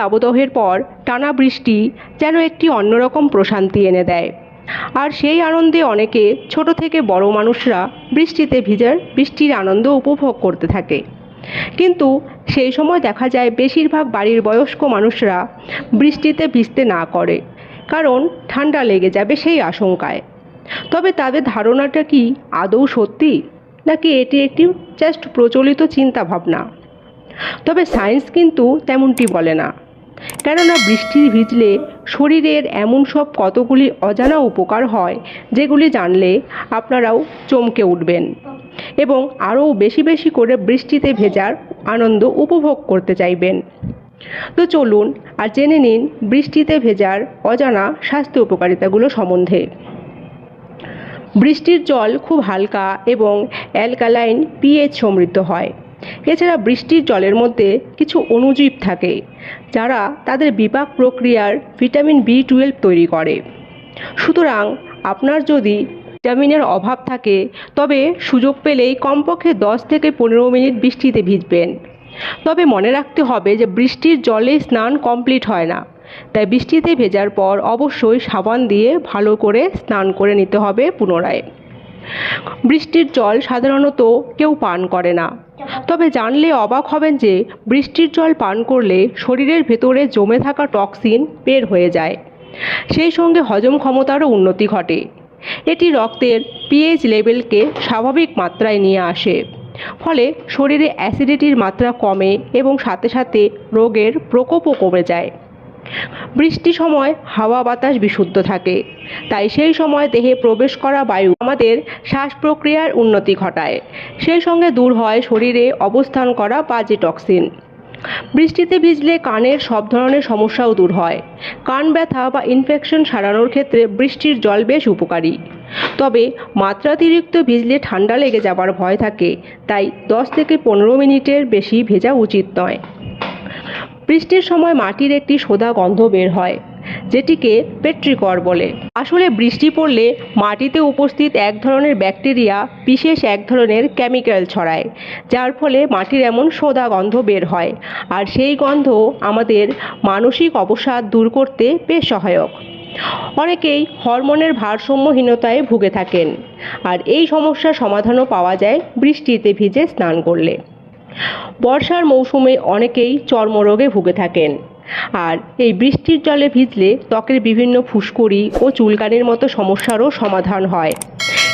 দাবদাহের পর টানা বৃষ্টি যেন একটি অন্যরকম প্রশান্তি এনে দেয়। আর সেই আনন্দে অনেকে ছোট থেকে বড় মানুষরা বৃষ্টিতে ভিজার বৃষ্টির আনন্দ উপভোগ করতে থাকে। কিন্তু সেই সময় দেখা যায় বেশিরভাগ বাড়ির বয়স্ক মানুষরা বৃষ্টিতে ভিজতে না করে, কারণ ঠান্ডা লেগে যাবে সেই আশঙ্কায়। তবে তাদের ধারণাটা কি আদৌ সত্যি, নাকি এটি একটি জাস্ট প্রচলিত চিন্তাভাবনা? তবে সায়েন্স কিন্তু তেমনটি বলে না। কেননা বৃষ্টি ভিজলে শরীরের এমন সব কতগুলি অজানা উপকার হয়, যেগুলি জানলে আপনারাও চমকে উঠবেন এবং আরও বেশি বেশি করে বৃষ্টিতে ভেজার আনন্দ উপভোগ করতে চাইবেন। তো চলুন আর জেনে নিন বৃষ্টিতে ভেজার অজানা স্বাস্থ্য উপকারিতাগুলো সম্বন্ধে। বৃষ্টির জল খুব হালকা এবং অ্যালকালাইন পিএইচ সমৃদ্ধ হয়। এছাড়া বৃষ্টির জলের মধ্যে কিছু অণুজীব থাকে, যারা তাদের বিপাক প্রক্রিয়ার ভিটামিন বি টুয়েলভ তৈরি করে। সুতরাং আপনার যদি ভিটামিনের অভাব থাকে, তবে সুযোগ পেলেই কমপক্ষে দশ থেকে পনেরো মিনিট বৃষ্টিতে ভিজবেন। তবে মনে রাখতে হবে যে বৃষ্টির জলে স্নান কমপ্লিট হয় না। তাই বৃষ্টিতে ভেজার পর অবশ্যই সাবান দিয়ে ভালো করে স্নান করে নিতে হবে পুনরায়। বৃষ্টির জল সাধারণত কেউ পান করে না। তবে জানলে অবাক হবেন যে, বৃষ্টির জল পান করলে শরীরের ভেতরে জমে থাকা টক্সিন বের হয়ে যায়। সেই সঙ্গে হজম ক্ষমতারও উন্নতি ঘটে। এটি রক্তের পিএইচ লেভেলকে স্বাভাবিক মাত্রায় নিয়ে আসে। ফলে শরীরে অ্যাসিডিটির মাত্রা কমে এবং সাথে সাথে রোগের প্রকোপও কমে যায়। বৃষ্টি সময় হাওয়া বাতাস বিশুদ্ধ থাকে। তাই সেই সময় দেহে প্রবেশ করা বায়ু আমাদের শ্বাস প্রক্রিয়ার উন্নতি ঘটায়। সেই সঙ্গে দূর হয় শরীরে অবস্থান করা বাজে টক্সিন। বৃষ্টিতে ভিজলে কানের সব ধরনের সমস্যাও দূর হয়। কান ব্যথা বা ইনফেকশন সারানোর ক্ষেত্রে বৃষ্টির জল বেশ উপকারী। তবে মাত্রাতিরিক্ত ভিজলে ঠান্ডা লেগে যাবার ভয় থাকে, তাই দশ থেকে পনেরো মিনিটের বেশি ভেজা উচিত নয়। বৃষ্টির সময় মাটির একটি সোদা গন্ধ বের হয়, যেটিকে পেট্রিকর বলে। আসলে বৃষ্টি পড়লে মাটিতে উপস্থিত এক ধরনের ব্যাকটেরিয়া বিশেষ এক ধরনের কেমিক্যাল ছড়ায়, যার ফলে মাটির এমন সোদা গন্ধ বের হয়, আর সেই গন্ধ আমাদের মানসিক অবসাদ দূর করতে বেশ সহায়ক। অনেকেই হরমোনের ভারসাম্যহীনতায় ভুগে থাকেন, আর এই সমস্যার সমাধানও পাওয়া যায় বৃষ্টিতে ভিজে স্নান করলে। বর্ষার মৌসুমে অনেকেই চর্মরোগে ভুগে থাকেন। আর এই বৃষ্টির জলে ভিজলে ত্বকের বিভিন্ন ফুসকুড়ি ও চুলকানির মতো সমস্যারও সমাধান হয়।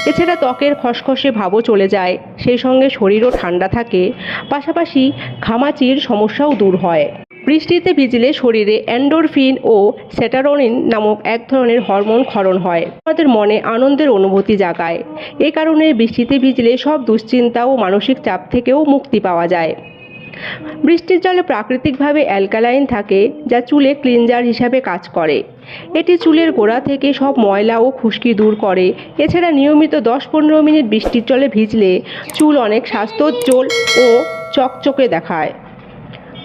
এছাড়া ত্বকের খসখসে ভাবও চলে যায়, সেই সঙ্গে শরীরও ঠান্ডা থাকে, পাশাপাশি ঘামাচির সমস্যাও দূর হয়। বৃষ্টিতে ভিজলে শরীরে অ্যান্ডোরফিন ও সেটারোনিন নামক এক ধরনের হরমোন ক্ষরণ হয়। আমাদের মনে আনন্দের অনুভূতি জাগায়। এ কারণে বৃষ্টিতে ভিজলে সব দুশ্চিন্তা ও মানসিক চাপ থেকেও মুক্তি পাওয়া যায়। বৃষ্টির জলে প্রাকৃতিকভাবে অ্যালকালাইন থাকে, যা চুলে ক্লিনজার হিসাবে কাজ করে। এটি চুলের গোড়া থেকে সব ময়লা ও খুশকি দূর করে। এছাড়া নিয়মিত দশ পনেরো মিনিট বৃষ্টির জলে ভিজলে চুল অনেক স্বাস্থ্যোজ্জ্বল ও চকচকে দেখায়।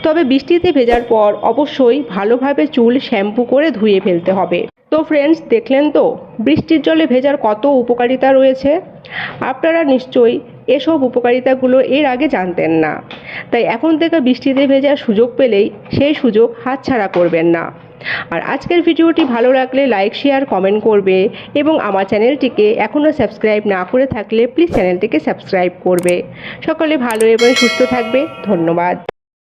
তবে বৃষ্টিতে ভেজার পর অবশ্যই ভালোভাবে চুল শ্যাম্পু করে ধুয়ে ফেলতে হবে। তো ফ্রেন্ডস দেখলেন তো? বৃষ্টির জলে ভেজার কত উপকারিতা রয়েছে? আপনারা নিশ্চয়ই এসব উপকারিতাগুলো এর আগে জানতেন না। তাই এখন থেকে বৃষ্টিতে ভেজার সুযোগ পেলেই সেই সুযোগ হাতছাড়া করবেন না। আর আজকের ভিডিওটি ভালো লাগলে লাইক শেয়ার কমেন্ট করবে এবং আমার চ্যানেলটিকে এখনও সাবস্ক্রাইব না করে থাকলে প্লিজ চ্যানেলটিকে সাবস্ক্রাইব করবে। সকলে ভালো এবং সুস্থ থাকবে। ধন্যবাদ।